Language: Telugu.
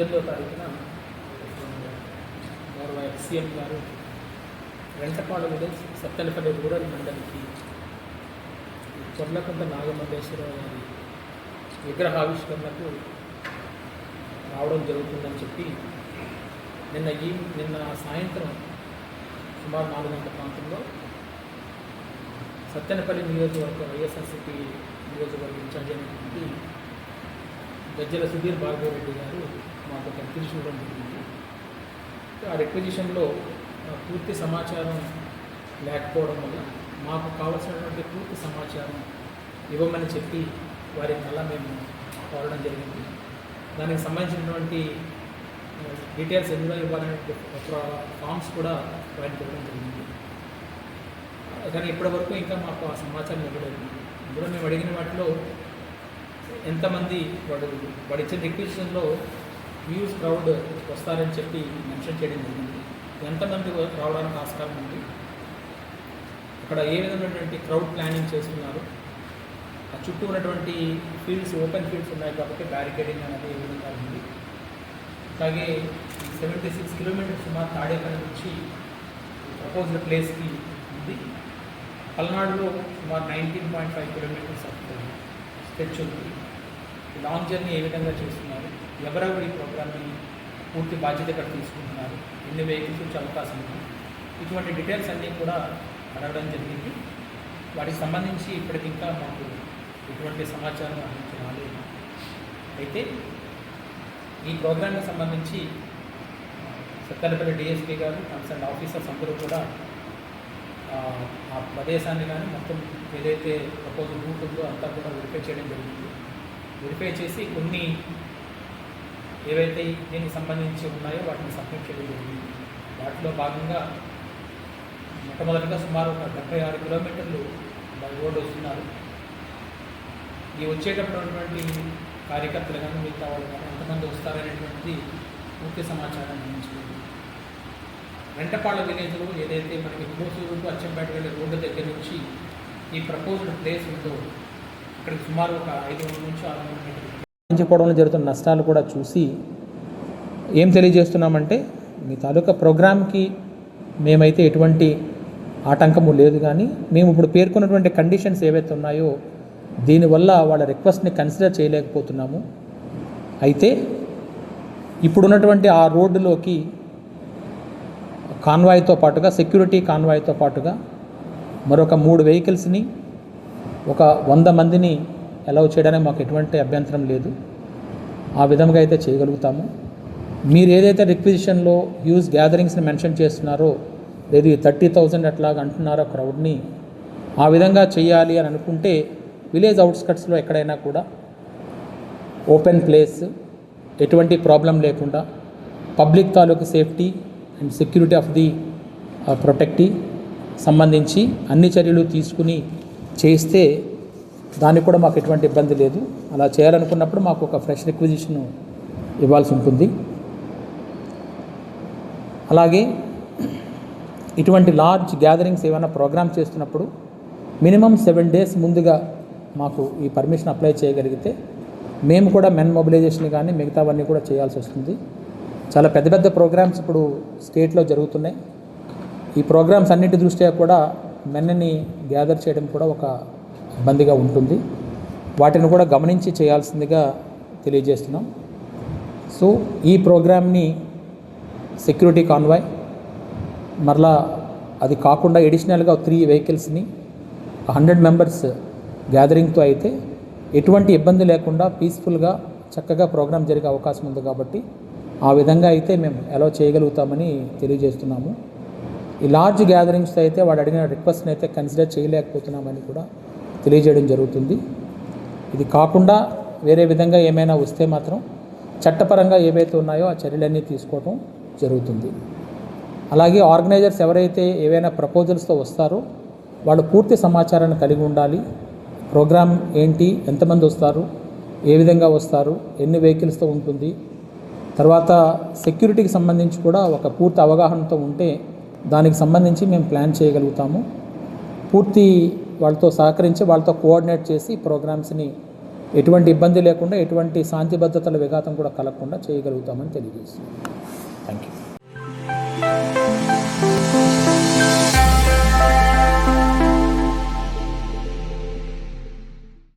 పద్దెనిమిదో తారీఖున గౌరవ ఎక్సీఎం గారు వెంటపాడు విలేజ్ సత్తెనపల్లి రూరల్ మండలికి చొర్లకొండ నాగమల్లేశ్వరరావు గారి విగ్రహావిష్కరణకు రావడం జరుగుతుందని చెప్పి నిన్న ఈ నిన్న సాయంత్రం సుమారు నాలుగు గంటల ప్రాంతంలో సత్తెనపల్లి నియోజకవర్గం వైఎస్ఆర్సీపీ నియోజకవర్గం ఇన్ఛార్జ్ అయినటువంటి గజ్జల సుధీర్ భార్గవ రెడ్డి గారు మాకు ఒక రిక్వజిషన్ జరిగింది. ఆ రిక్వజిషన్లో పూర్తి సమాచారం లేకపోవడం వల్ల మాకు కావలసినటువంటి పూర్తి సమాచారం ఇవ్వమని చెప్పి వారి మళ్ళా మేము కోరడం జరిగింది. దానికి సంబంధించినటువంటి డీటెయిల్స్ ఎందులో ఇవ్వాలనే ఫామ్స్ కూడా వారికి ఇవ్వడం జరిగింది. కానీ ఇప్పటివరకు ఇంకా మాకు ఆ సమాచారం ఇవ్వలేదు. ఇందులో మేము అడిగిన వాటిలో ఎంతమంది వాడు వాడు ఇచ్చిన రిక్వెషన్లో వ్యూస్ క్రౌడ్ వస్తారని చెప్పి మెన్షన్ చేయడం జరిగింది. ఎంతమంది రావడానికి ఆస్కారం ఉంది? అక్కడ ఏ విధమైనటువంటి క్రౌడ్ ప్లానింగ్ చేస్తున్నారు? ఆ చుట్టూ ఉన్నటువంటి ఫీల్డ్స్ ఓపెన్ ఫీల్డ్స్ ఉన్నాయి కాబట్టి బ్యారికేడింగ్ అనేది ఏ విధంగా ఉంది? అలాగే సెవెంటీ సిక్స్ కిలోమీటర్స్ సుమారు తాడేపల్లి నుంచి ప్రపోజ్డ్ ప్లేస్కి ఉంది. పల్నాడులో సుమారు nineteen point five kilometres stretch ఉంది. లాంగ్ జర్నీ ఏ విధంగా చేస్తున్నారు? ఎవరెవరు ఈ ప్రోగ్రామ్ని పూర్తి బాధ్యత ఇక్కడ తీసుకుంటున్నారు? ఎన్ని వెహికల్స్ వచ్చే అవకాశం ఉంది? ఇటువంటి డీటెయిల్స్ అన్నీ కూడా అడగడం జరిగింది. వాటికి సంబంధించి ఇప్పటికి ఇంకా మాకు ఎటువంటి సమాచారం అందించి రాలేదు. అయితే ఈ ప్రోగ్రామ్కి సంబంధించి సత్తెనపల్లి డిఎస్పీ గారు కన్సర్న్ ఆఫీసర్స్ అందరూ కూడా ఆ, ఆ ప్రదేశాన్ని కానీ మొత్తం ఏదైతే ప్రపోజల్ రూట్ ఉందో అంతా కూడా వెరిఫై చేయడం జరిగింది. వెరిఫై చేసి కొన్ని ఏవైతే దీనికి సంబంధించి ఉన్నాయో వాటిని సబ్మిట్ చేయడం జరిగింది. వాటిలో భాగంగా మొట్టమొదటిగా సుమారు ఒక డెబ్బై ఆరు కిలోమీటర్లు బై రోడ్డు వస్తున్నారు. ఈ వచ్చేటప్పుడు కార్యకర్తలు కానీ మిగతా వాళ్ళు కానీ ఎంతమంది వస్తారనేటువంటిది పూర్తి సమాచారం అందించుకుంది. వెంటపాళ్ళ విలేజ్లో ఏదైతే మనకి కోసూరు అచ్చంపేట వెళ్ళే రోడ్డు దగ్గర నుంచి ఈ ప్రపోజ్డ్ ప్లేస్ ఉందో ఇక్కడికి సుమారు ఒక ఐదు వందల నుంచి ఆరు వందల జరుగుతున్న నష్టాలు కూడా చూసి ఏం తెలియజేస్తున్నామంటే మీ తాలూకా ప్రోగ్రామ్కి మేమైతే ఎటువంటి ఆటంకము లేదు కానీ మేము ఇప్పుడు పేర్కొన్నటువంటి కండిషన్స్ ఏవైతే ఉన్నాయో దీనివల్ల వాళ్ళ రిక్వెస్ట్ని కన్సిడర్ చేయలేకపోతున్నాము. అయితే ఇప్పుడున్నటువంటి ఆ రోడ్డులోకి కాన్వాయ్తో పాటుగా సెక్యూరిటీ కాన్వాయ్తో పాటుగా మరొక మూడు వెహికల్స్ని ఒక వంద మందిని అలౌ చేయడానికి మాకు ఎటువంటి అభ్యంతరం లేదు. ఆ విధంగా అయితే చేయగలుగుతాము. మీరు ఏదైతే రిక్విజిషన్లో హ్యూజ్ గ్యాదరింగ్స్ని మెన్షన్ చేస్తున్నారో లేదు ఈ థర్టీ థౌజండ్ అట్లాగా అంటున్నారో క్రౌడ్ని ఆ విధంగా చేయాలి అని అనుకుంటే విలేజ్ అవుట్స్కట్స్లో ఎక్కడైనా కూడా ఓపెన్ ప్లేస్ ఎటువంటి ప్రాబ్లం లేకుండా పబ్లిక్ తాలూకు safety and security of the protectee సంబంధించి అన్ని చర్యలు తీసుకుని చేస్తే దానికి కూడా మాకు ఎటువంటి ఇబ్బంది లేదు. అలా చేయాలనుకున్నప్పుడు మాకు ఒక ఫ్రెష్ రిక్విజిషన్ ఇవ్వాల్సి ఉంటుంది. అలాగే ఇటువంటి లార్జ్ గ్యాదరింగ్స్ ఏమైనా ప్రోగ్రామ్ చేస్తున్నప్పుడు మినిమం సెవెన్ డేస్ ముందుగా మాకు ఈ పర్మిషన్ అప్లై చేయగలిగితే మేము కూడా మెన్ మొబిలైజేషన్ కానీ మిగతావన్నీ కూడా చేయాల్సి వస్తుంది. చాలా పెద్ద పెద్ద ప్రోగ్రామ్స్ ఇప్పుడు స్టేట్లో జరుగుతున్నాయి. ఈ ప్రోగ్రామ్స్ అన్నిటి దృష్ట్యా కూడా మెన్నని గ్యాదర్ చేయడం కూడా ఒక ఇబ్బందిగా ఉంటుంది. వాటిని కూడా గమనించి చేయాల్సిందిగా తెలియజేస్తున్నాం. సో ఈ ప్రోగ్రామ్ని సెక్యూరిటీ కాన్వాయ్ మరలా అది కాకుండా ఎడిషనల్గా త్రీ వెహికల్స్ని హండ్రెడ్ మెంబర్స్ గ్యాదరింగ్తో అయితే ఎటువంటి ఇబ్బంది లేకుండా పీస్ఫుల్గా చక్కగా ప్రోగ్రాం జరిగే అవకాశం ఉంది కాబట్టి ఆ విధంగా అయితే మేము ఎలా చేయగలుగుతామని తెలియజేస్తున్నాము. ఈ లార్జ్ గ్యాదరింగ్స్ అయితే వాడు అడిగిన రిక్వెస్ట్ని అయితే కన్సిడర్ చేయలేకపోతున్నామని కూడా తెలియజేయడం జరుగుతుంది. ఇది కాకుండా వేరే విధంగా ఏమైనా వస్తే మాత్రం చట్టపరంగా ఏవైతే ఉన్నాయో ఆ చర్యలన్నీ తీసుకోవడం జరుగుతుంది. అలాగే ఆర్గనైజర్స్ ఎవరైతే ఏవైనా ప్రపోజల్స్తో వస్తారో వాళ్ళు పూర్తి సమాచారాన్ని కలిగి ఉండాలి. ప్రోగ్రామ్ ఏంటి ఎంతమంది వస్తారు ఏ విధంగా వస్తారు ఎన్ని వెహికల్స్తో ఉంటుంది తర్వాత సెక్యూరిటీకి సంబంధించి కూడా ఒక పూర్తి అవగాహనతో ఉంటే దానికి సంబంధించి మేము ప్లాన్ చేయగలుగుతాము. పూర్తి వాళ్ళతో సహకరించి వాళ్ళతో కోఆర్డినేట్ చేసి ప్రోగ్రామ్స్ని ఎటువంటి ఇబ్బంది లేకుండా ఎటువంటి శాంతి భద్రతల విఘాతం కూడా కలగకుండా చేయగలుగుతామని తెలియజేసి థ్యాంక్ యూ